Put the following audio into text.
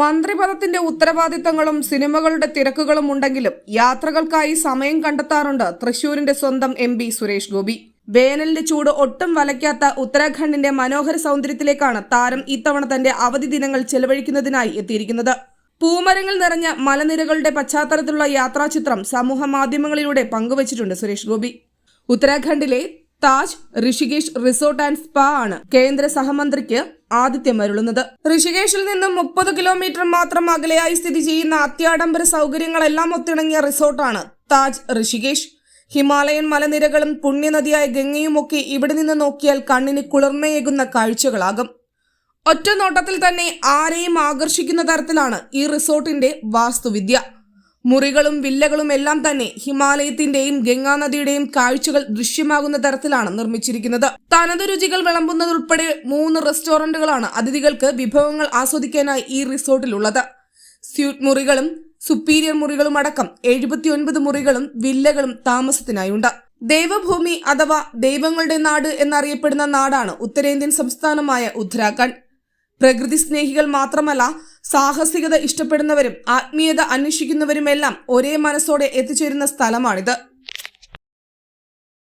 മന്ത്രിപദത്തിന്റെ ഉത്തരവാദിത്തങ്ങളും സിനിമകളുടെ തിരക്കുകളും ഉണ്ടെങ്കിലും യാത്രകൾക്കായി സമയം കണ്ടെത്താറുണ്ട് തൃശൂരിന്റെ സ്വന്തം എം സുരേഷ് ഗോപി. വേനലിന്റെ ചൂട് ഒട്ടും വലയ്ക്കാത്ത ഉത്തരാഖണ്ഡിന്റെ മനോഹര സൗന്ദര്യത്തിലേക്കാണ് താരം ഇത്തവണ തന്റെ അവധി ദിനങ്ങൾ ചെലവഴിക്കുന്നതിനായി എത്തിയിരിക്കുന്നത്. പൂമരങ്ങൾ നിറഞ്ഞ മലനിരകളുടെ പശ്ചാത്തലത്തിലുള്ള യാത്രാചിത്രം സമൂഹ മാധ്യമങ്ങളിലൂടെ പങ്കുവച്ചിട്ടുണ്ട് സുരേഷ് ഗോപി. ഉത്തരാഖണ്ഡിലെ Taj Rishikesh resort and spa ആണ് കേന്ദ്ര സഹമന്ത്രിക്ക് ആതിഥ്യം ഋഷികേശിൽ നിന്നും മുപ്പത് കിലോമീറ്റർ മാത്രം അകലെയായി സ്ഥിതി ചെയ്യുന്ന അത്യാഡംബര സൗകര്യങ്ങളെല്ലാം ഒത്തിണങ്ങിയ റിസോർട്ടാണ് താജ് ഋഷികേഷ്. ഹിമാലയൻ മലനിരകളും പുണ്യനദിയായ ഗംഗയുമൊക്കെ ഇവിടെ നിന്ന് നോക്കിയാൽ കണ്ണിന് കുളിർമയേകുന്ന കാഴ്ചകളാകും. ഒറ്റ നോട്ടത്തിൽ തന്നെ ആരെയും ആകർഷിക്കുന്ന തരത്തിലാണ് ഈ റിസോർട്ടിന്റെ വാസ്തുവിദ്യ. മുറികളും വില്ലകളും എല്ലാം തന്നെ ഹിമാലയത്തിന്റെയും ഗംഗാനദിയുടെയും കാഴ്ചകൾ ദൃശ്യമാകുന്ന തരത്തിലാണ് നിർമ്മിച്ചിരിക്കുന്നത്. തനത് രുചികൾ വിളമ്പുന്നതുൾപ്പെടെ മൂന്ന് റെസ്റ്റോറന്റുകളാണ് അതിഥികൾക്ക് വിഭവങ്ങൾ ആസ്വദിക്കാനായി ഈ റിസോർട്ടിലുള്ളത്. സ്യൂട്ട് മുറികളും സുപ്പീരിയർ മുറികളും അടക്കം എഴുപത്തിയൊൻപത് മുറികളും വില്ലകളും താമസത്തിനായുണ്ട്. ദേവഭൂമി അഥവാ ദൈവങ്ങളുടെ നാട് എന്നറിയപ്പെടുന്ന നാടാണ് ഉത്തരേന്ത്യൻ സംസ്ഥാനമായ ഉത്തരാഖണ്ഡ്. പ്രകൃതി സ്നേഹികൾ മാത്രമല്ല സാഹസികത ഇഷ്ടപ്പെടുന്നവരും ആത്മീയത അന്വേഷിക്കുന്നവരുമെല്ലാം ഒരേ മനസ്സോടെ എത്തിച്ചേരുന്ന സ്ഥലമാണിത്.